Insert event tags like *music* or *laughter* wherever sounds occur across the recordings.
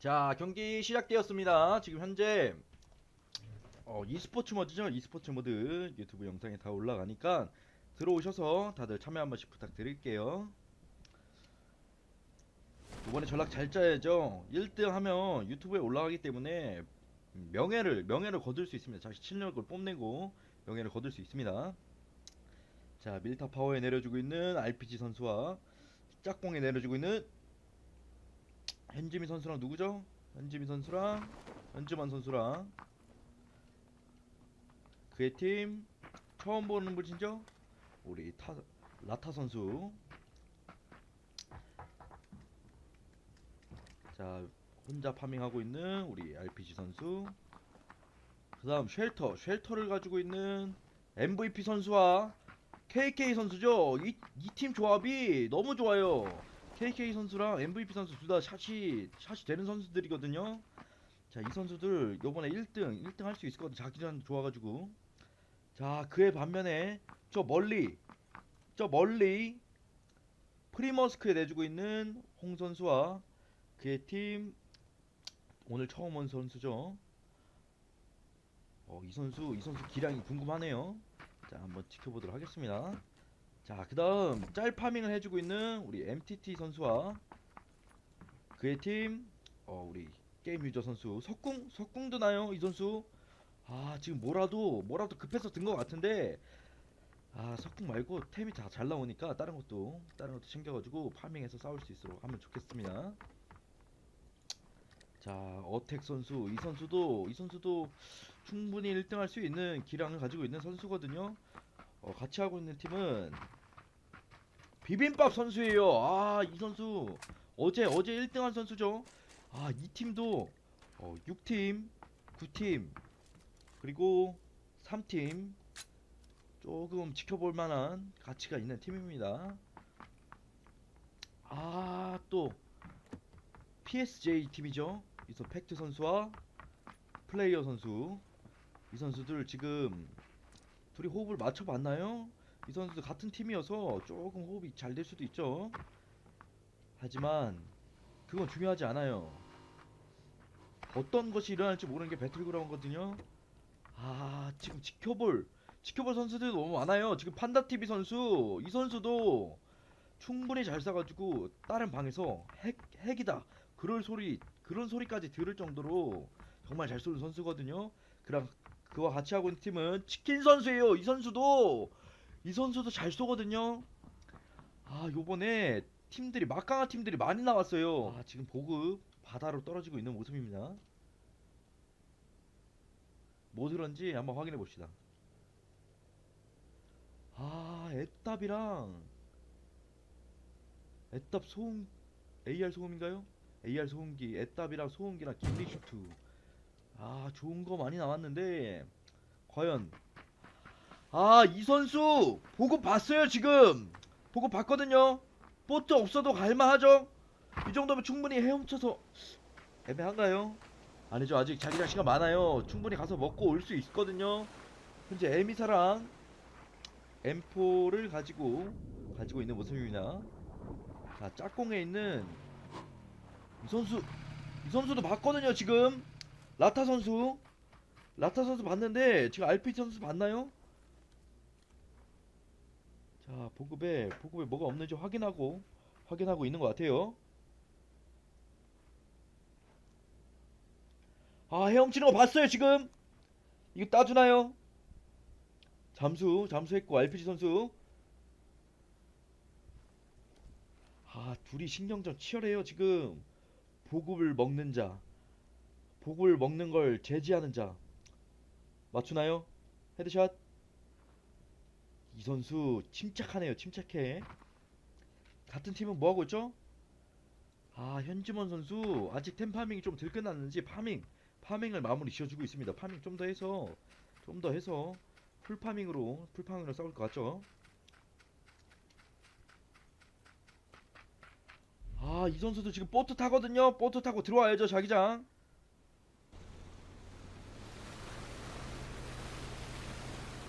자 경기 시작되었습니다. 지금 현재 어, e스포츠 모드죠. e스포츠 모드 유튜브 영상에 다 올라가니까 들어오셔서 다들 참여 한 번씩 부탁드릴게요. 이번에 전략 잘 짜야죠. 1등 하면 유튜브에 올라가기 때문에 명예를 명예를 거둘 수 있습니다. 자기 실력을 뽐내고 명예를 거둘 수 있습니다. 자 밀타 파워에 내려주고 있는 RPG 선수와 짝공에 내려주고 있는 현지미 선수랑 누구죠? 현지미 선수랑 현지만 선수랑 그의 팀 처음 보는 분이죠? 우리 타 라타 선수. 자 혼자 파밍하고 있는 우리 RPG 선수. 그 다음 쉘터 쉘터를 가지고 있는 MVP 선수와 KK 선수죠. 이이팀 조합이 너무 좋아요. KK 선수랑 MVP 선수 둘 다 샷이 샷이 되는 선수들이거든요. 자, 이 선수들 요번에 1등 1등 할 수 있을 것 같아. 자기전 좋아 가지고. 자, 그의 반면에 저 멀리 저 멀리 프리머스크에 내주고 있는 홍 선수와 그의 팀 오늘 처음 온 선수죠. 어, 이 선수 이 선수 기량이 궁금하네요. 자, 한번 지켜보도록 하겠습니다. 자, 그 다음 짤 파밍을 해주고 있는 우리 MTT 선수와 그의 팀, 어, 우리 게임 유저 선수 석궁 석궁 드나요 이 선수? 아 지금 뭐라도 뭐라도 급해서 든 것 같은데 아 석궁 말고 템이 다 잘 나오니까 다른 것도 다른 것도 챙겨가지고 파밍해서 싸울 수 있도록 하면 좋겠습니다. 자 어택 선수 이 선수도 이 선수도 충분히 1등 할 수 있는 기량을 가지고 있는 선수거든요. 어, 같이 하고 있는 팀은 비빔밥 선수예요. 아, 이 선수 어제 어제 1등한 선수죠. 아, 이 팀도 어, 6팀, 9팀 그리고 3팀 조금 지켜볼 만한 가치가 있는 팀입니다. 아, 또 PSJ 팀이죠. 이선 팩트 선수와 플레이어 선수 이 선수들 지금 둘이 호흡을 맞춰봤나요? 이 선수들 같은 팀이어서 조금 호흡이 잘 될 수도 있죠. 하지만 그건 중요하지 않아요. 어떤 것이 일어날지 모르는 게 배틀그라운드거든요. 아 지금 지켜볼 지켜볼 선수들이 너무 많아요. 지금 판다 TV 선수 이 선수도 충분히 잘 싸가지고 다른 방에서 핵 핵이다 그럴 소리 그런 소리까지 들을 정도로 정말 잘 쏘는 선수거든요. 그랑 그와 같이 하고 있는 팀은 치킨 선수예요. 이 선수도 이 선수도 잘 쏘거든요. 아 요번에 팀들이 막강한 팀들이 많이 나왔어요. 아 지금 보급 바다로 떨어지고 있는 모습입니다. 뭐 들었는지 한번 확인해 봅시다. 아 애답이랑 애답 소음 AR 소음인가요? AR 소음기 애답이랑 소음기랑 길리슈트 아 좋은 거 많이 나왔는데 과연 아 이 선수 보고 봤어요 지금. 보고 봤거든요. 보트 없어도 갈만하죠? 이 정도면 충분히 헤엄쳐서 애매한가요? 아니죠. 아직 자기장 시간 많아요. 충분히 가서 먹고 올 수 있거든요. 현재 에미사랑 M4를 가지고 가지고 있는 모습입니다. 자 짝공에 있는 이 선수 이 선수도 봤거든요 지금. 라타 선수. 라타 선수 봤는데 지금 RP 선수 봤나요? 자 보급에 보급에 뭐가 없는지 확인하고 확인하고 있는 것 같아요. 아 헤엄치는 거 봤어요 지금 이거 따주나요? 잠수 잠수했고 RPG 선수 아 둘이 신경전 치열해요 지금 보급을 먹는 자 복을 먹는 걸 제지하는 자 맞추나요? 헤드샷 이 선수 침착하네요 침착해 같은 팀은 뭐하고 있죠? 아 현지먼 선수 아직 템 파밍이 좀 덜 끝났는지 파밍 파밍을 마무리 지어주고 있습니다 파밍 좀 더 해서 좀 더 해서 풀 파밍으로 풀 파밍으로 싸울 것 같죠? 아 이 선수도 지금 보트 타거든요 보트 타고 들어와야죠 자기장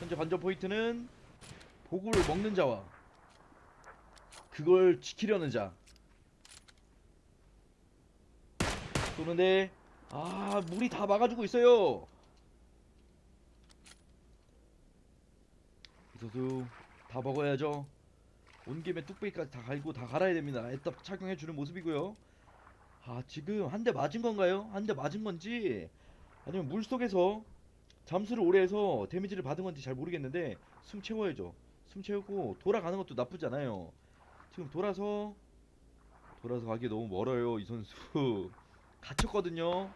현재 관전 포인트는 보급을 먹는 자와 그걸 지키려는 자. 쏘는데 아 물이 다 막아주고 있어요. 이 선수 다 먹어야죠. 온 김에 뚝배기까지 다 갈고 다 갈아야 됩니다. 애답 착용해주는 모습이고요. 아 지금 한 대 맞은 건가요? 한 대 맞은 건지 아니면 물속에서 잠수를 오래 해서 데미지를 받은 건지 잘 모르겠는데 숨 채워야죠 숨 채우고 돌아가는 것도 나쁘지 않아요. 지금 돌아서 돌아서 가기 너무 멀어요 이 선수. *laughs* 갇혔거든요.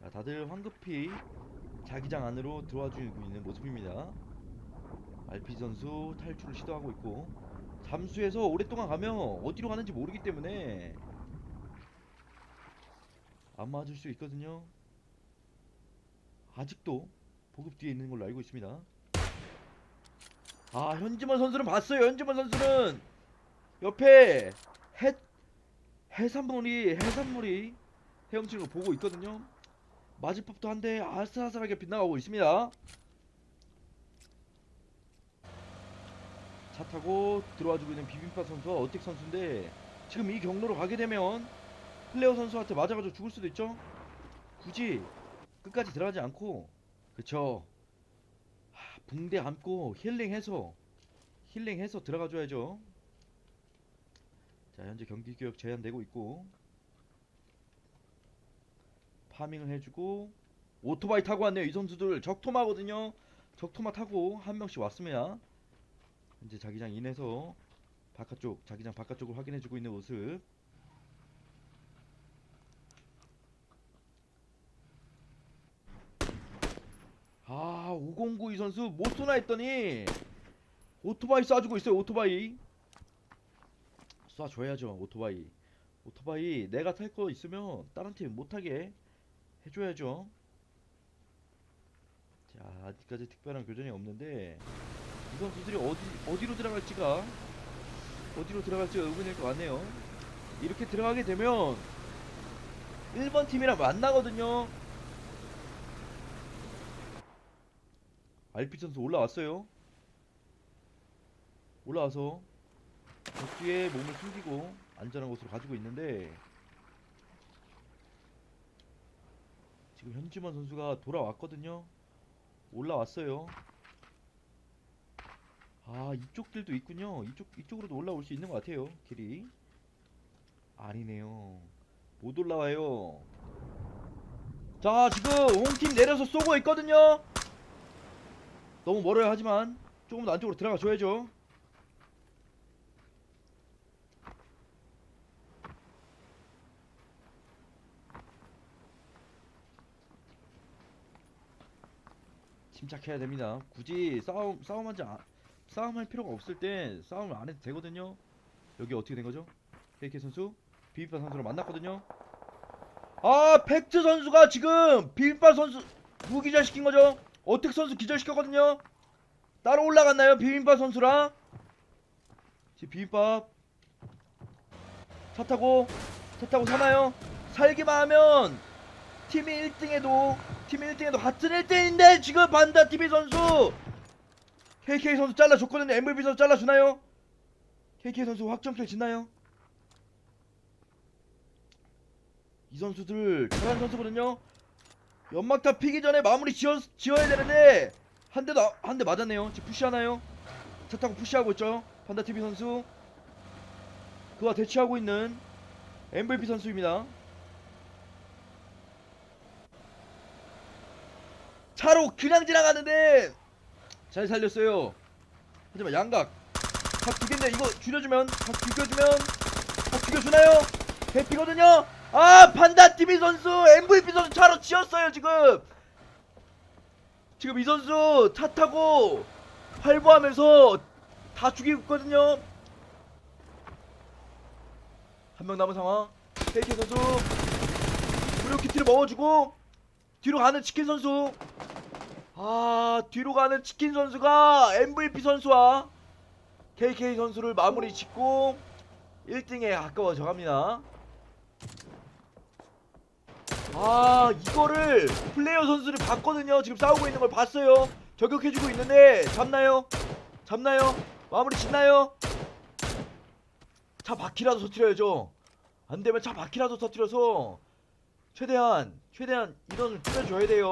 자 다들 황급히 자기장 안으로 들어와 주고 있는 모습입니다. RP 선수 탈출을 시도하고 있고 잠수해서 오랫동안 가면 어디로 가는지 모르기 때문에 안 맞을 수 있거든요. 아직도 보급 뒤에 있는 걸로 알고 있습니다. 아 현지만 선수는 봤어요. 현지만 선수는 옆에 해 해산물이 해산물이 헤엄치는 걸 보고 있거든요. 맞을 법도 한데 아슬아슬하게 빗나가고 있습니다. 차 타고 들어와주고 있는 비빔밥 선수와 어택 선수인데 지금 이 경로로 가게 되면 플레어 선수한테 맞아가지고 죽을 수도 있죠? 굳이 끝까지 들어가지 않고 그쵸? 하, 붕대 안고 힐링해서 힐링해서 들어가줘야죠. 자 현재 경기 교역 제한되고 있고 파밍을 해주고 오토바이 타고 왔네요. 이 선수들 적토마거든요. 적토마 타고 한 명씩 왔습니다. 현재 자기장 인해서 바깥쪽 자기장 바깥쪽을 확인해주고 있는 모습 아, 5092 선수 못 쏘나 했더니 오토바이 쏴주고 있어요. 오토바이. 쏴줘야죠. 오토바이. 오토바이 내가 탈 거 있으면 다른 팀 못하게 해줘야죠. 자, 아직까지 특별한 교전이 없는데 이 선수들이 어디 어디로 들어갈지가 어디로 들어갈지가 의문일 것 같네요. 이렇게 들어가게 되면 1번 팀이랑 만나거든요. 알피 선수 올라왔어요. 올라와서 벽뒤에 몸을 숨기고 안전한 곳으로 가지고 있는데 지금 현지만 선수가 돌아왔거든요. 올라왔어요. 아 이쪽들도 있군요. 이쪽 이쪽으로도 올라올 수 있는 것 같아요. 길이 아니네요. 못 올라와요. 자 지금 홍팀 내려서 쏘고 있거든요. 너무 멀어요 하지만 조금 더 안쪽으로 들어가 줘야죠. 침착해야 됩니다. 굳이 싸움 싸움하지 않 싸움할 필요가 없을 때 싸움을 안 해도 되거든요. 여기 어떻게 된 거죠? KK 선수 비빔밥 선수를 만났거든요. 아 팩트 선수가 지금 비빔밥 선수 무기절 시킨 거죠 어택 선수 기절시켰거든요. 따로 올라갔나요? 비빔밥 선수랑. 비빔밥 차 타고 차 타고 사나요? 살기만 하면 팀이 1등에도 팀이 1등에도 같은 1등인데 지금 반다 TV 선수 KK 선수 잘라줬거든요. MVP 선수 잘라주나요? KK 선수 확정킬 짓나요? 이 선수들 잘하는 선수거든요. 연막탑 피기 전에 마무리 지어, 지어야 되는데 한 대도 한대 맞았네요. 지금 푸시하나요? 차 타고 푸시하고 있죠. 판다TV 선수 그와 대치하고 있는 MVP 선수입니다. 차로 그냥 지나가는데 잘 살렸어요. 하지만 양각 각 두개인데 이거 줄여주면 각 죽여주면 각 죽여주나요? 대피거든요. 아 판다 TV 선수 MVP 선수 차로 치였어요 지금. 지금 이 선수 차 타고 활보하면서 다 죽이고 있거든요. 한 명 남은 상황. KK 선수 무료 키트를 먹어주고 뒤로 가는 치킨 선수. 아 뒤로 가는 치킨 선수가 MVP 선수와 KK 선수를 마무리 짓고 1등에 가까워져 갑니다. 아 이거를 플레이어 선수를 봤거든요 지금 싸우고 있는 걸 봤어요 저격해주고 있는데 잡나요? 잡나요? 마무리 짓나요? 차 바퀴라도 터트려야죠. 안 되면 차 바퀴라도 터트려서 최대한 최대한 인원을 줄여줘야 돼요.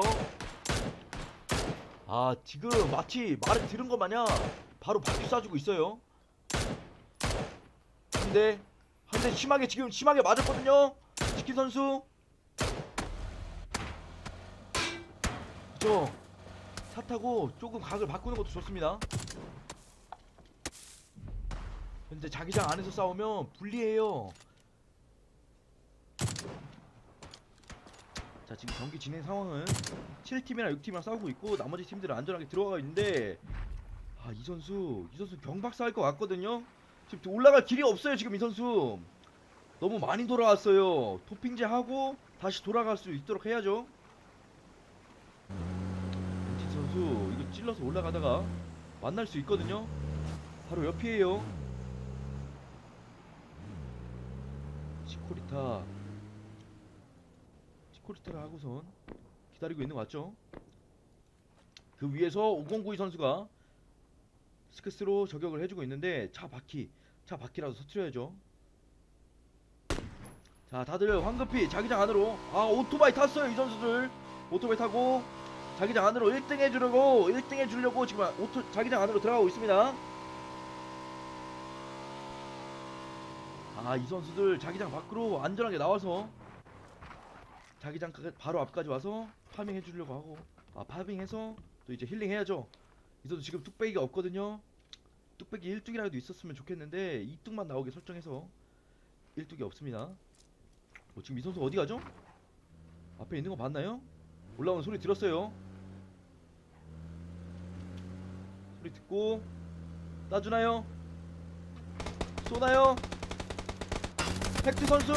아 지금 마치 말을 들은 것 마냥 바로 바퀴 쏴주고 있어요. 근데 한대 심하게 지금 심하게 맞았거든요. 치킨 선수. 그죠? 차 타고 조금 각을 바꾸는 것도 좋습니다. 근데 자기장 안에서 싸우면 불리해요. 자 지금 경기 진행 상황은 7팀이랑 6팀이랑 싸우고 있고 나머지 팀들은 안전하게 들어가 있는데 아 이 선수 이 선수 경박사 할 것 같거든요. 지금 올라갈 길이 없어요 지금 이 선수. 너무 많이 돌아왔어요. 토핑제 하고 다시 돌아갈 수 있도록 해야죠. 엔티 선수 이거 찔러서 올라가다가 만날 수 있거든요. 바로 옆이에요. 치코리타 치코리타를 하고선 기다리고 있는 거 맞죠? 그 위에서 5092 선수가 스크스로 저격을 해주고 있는데 차 바퀴 차 바퀴라도 서트려야죠 자 다들 황급히 자기장 안으로 아 오토바이 탔어요 이 선수들 오토바이 타고 자기장 안으로 1등 해주려고 1등 해주려고 지금 오토 자기장 안으로 들어가고 있습니다 아 이 선수들 자기장 밖으로 안전하게 나와서 자기장 가- 바로 앞까지 와서 파밍 해주려고 하고 아 파밍해서 또 이제 힐링 해야죠 이 선수 지금 뚝배기가 없거든요 뚝배기 1뚝이라도 있었으면 좋겠는데 2뚝만 나오게 설정해서 1뚝이 없습니다 어, 지금 이 선수 어디 가죠? 앞에 있는 거 봤나요? 올라오는 소리 들었어요 소리 듣고 쏴주나요? 쏘나요? 팩트 선수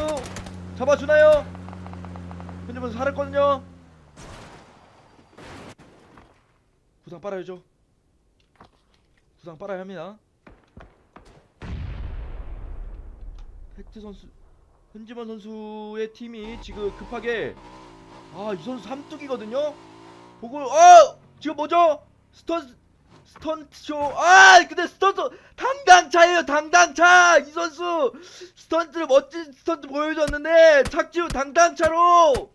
잡아주나요? 현재 선수 살았거든요 구상 빨아야죠 구상 빨아야 합니다 팩트 선수 현지만 선수의 팀이 지금 급하게 아 이 선수 삼뚝이거든요? 보고 어! 지금 뭐죠? 스턴 스턴트쇼. 아 근데 스턴트 당당차예요 당당차! 이 선수 스턴트를 멋진 스턴트 보여줬는데 착지후 당당차로!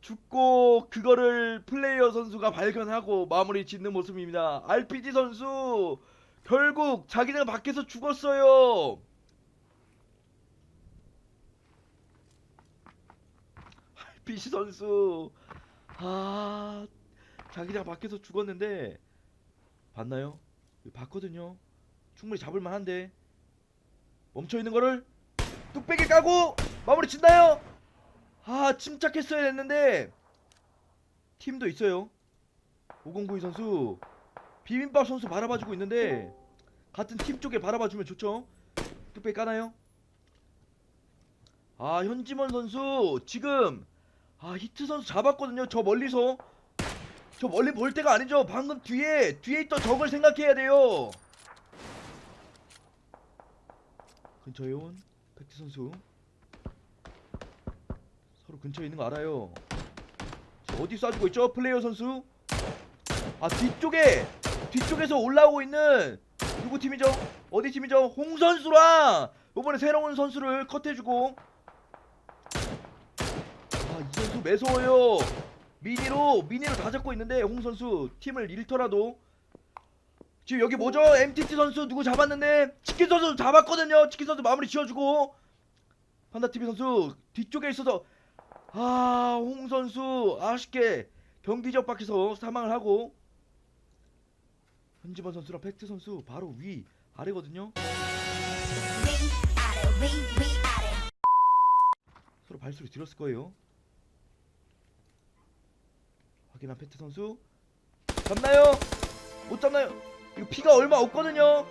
죽고 그거를 플레이어 선수가 발견하고 마무리 짓는 모습입니다. RPG 선수 결국 자기장 밖에서 죽었어요 RPG 선수 아 자기장 밖에서 죽었는데 봤나요? 봤거든요. 충분히 잡을 만 한데 멈춰 있는 거를 뚝배기 까고 마무리 짓나요? 아 침착했어야 됐는데 팀도 있어요. 5092 선수 비빔밥 선수 바라봐주고 있는데 같은 팀 쪽에 바라봐주면 좋죠. 뚝배기 까나요? 아 현지먼 선수 지금 아 히트 선수 잡았거든요. 저 멀리서 저 멀리 볼 때가 아니죠. 방금 뒤에 뒤에 있던 적을 생각해야 돼요. 근처에 온 팩트 선수 서로 근처에 있는 거 알아요. 어디 쏴주고 있죠? 플레이어 선수. 아 뒤쪽에 뒤쪽에서 올라오고 있는 누구 팀이죠? 어디 팀이죠? 홍 선수랑 이번에 새로운 선수를 컷해주고 매서워요. 미니로 미니로 다 잡고 있는데 홍 선수 팀을 잃더라도 지금 여기 뭐죠? MTT 선수 누구 잡았는데 치킨 선수 잡았거든요. 치킨 선수 마무리 지어주고 판다 TV 선수 뒤쪽에 있어서 아 홍 선수 아쉽게 경기적 밖에서 사망을 하고 현지번 선수랑 팩트 선수 바로 위 아래거든요. 서로 발소리 들었을 거예요. 확인한 팩트 선수 잡나요? 못 잡나요? 이거 피가 얼마 없거든요.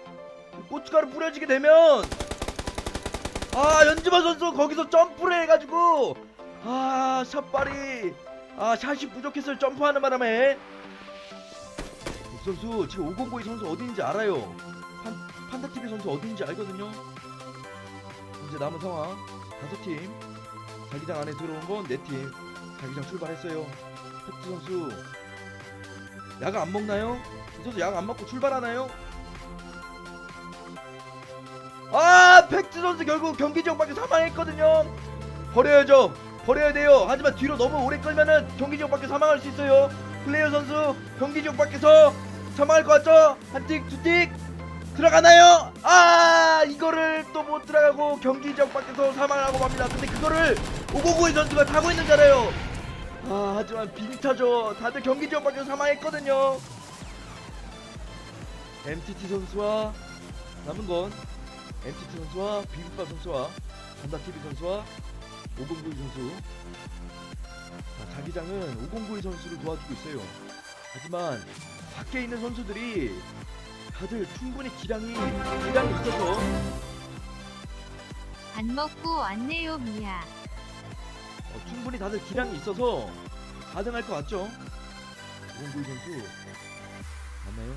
고춧가루 뿌려지게 되면 아 연지만 선수 거기서 점프를 해가지고 아 샷발이 아 샷이 부족했어요 점프하는 바람에 이 선수 지금 5092 선수 어디인지 알아요. 판, 판다TV 선수 어디인지 알거든요. 이제 남은 상황 다섯 팀 자기장 안에 들어온 건 네팀 자기장 출발했어요. 팩트 선수. 약 안 먹나요? 이 선수 약 안 먹고 출발하나요? 아 팩트 선수 결국 경기 지역 밖에 사망했거든요. 버려야죠. 버려야 돼요. 하지만 뒤로 너무 오래 끌면은 경기 지역 밖에 사망할 수 있어요. 플레이어 선수 경기 지역 밖에서 사망할 것 같죠? 한틱 두틱. 들어가나요? 아 이거를 또 못 들어가고 경기 지역 밖에서 사망을 하고 맙니다. 근데 그거를 오고구이 선수가 타고 있는잖아요 아 하지만 빈타죠. 다들 경기 지역 밖에서 사망했거든요. MTT 선수와 남은 건 MTT 선수와 비빔밥 선수와 간다TV 선수와 509 선수. 자, 자기장은 509 선수를 도와주고 있어요. 하지만 밖에 있는 선수들이 다들 충분히 기량이 기량이 있어서. 밥 먹고 왔네요 미야. 어, 충분히 다들 기량이 있어서 가능할 것 같죠? 509 선수. 맞나요?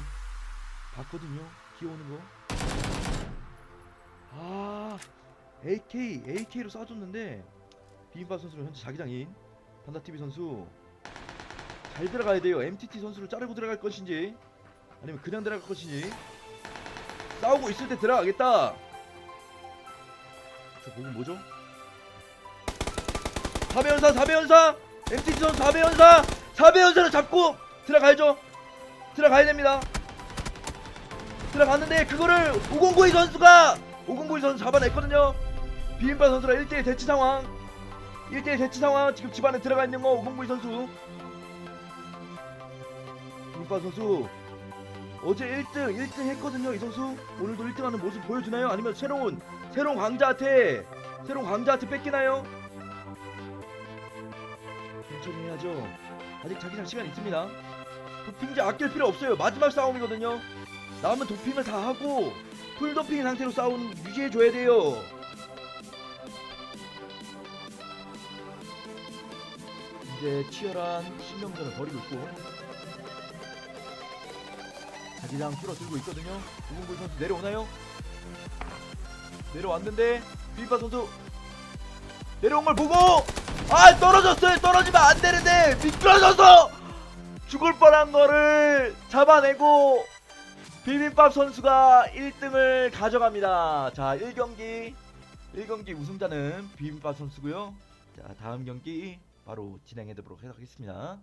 봤거든요. 기어오는 거. 아 AK AK로 쏴줬는데 비빔밥 선수는 현재 자기장인 반다TV 선수. 잘 들어가야 돼요. MTT 선수를 자르고 들어갈 것인지 아니면 그냥 들어갈 것인지. 싸우고 있을 때 들어가겠다. 저 보면 뭐죠? 4배 연사 4배 연사. MTT 선수 4배 연사. 4배 연사를 잡고 들어가야죠. 들어가야 됩니다. 들어갔는데 그거를 509이 선수가 509이 선수 잡아냈거든요. 비빔밥 선수랑 1대1 대치 상황. 1대1 대치 상황. 지금 집안에 들어가 있는 거 509이 선수. 비빔밥 선수. 어제 1등 1등 했거든요 이 선수. 오늘도 1등하는 모습 보여주나요? 아니면 새로운 새로운 강자한테 새로운 강자한테 뺏기나요 천천히 해야죠. 아직 자기장 시간 있습니다. 도핑제 아낄 필요 없어요. 마지막 싸움이거든요. 남은 도핑을 다 하고 풀 도핑 상태로 싸움 유지해줘야 돼요. 이제 치열한 신명전을 벌이고 있고 자기장 줄어들고 있거든요. 우궁굴 선수 내려오나요? 내려왔는데 비빔밥 선수 내려온 걸 보고 아 떨어졌어요 떨어지면 안 되는데 미끄러져서 죽을 뻔한 거를 잡아내고 비빔밥 선수가 1등을 가져갑니다. 자, 1경기 1경기 우승자는 비빔밥 선수고요. 자, 다음 경기 바로 진행해 보도록 하겠습니다.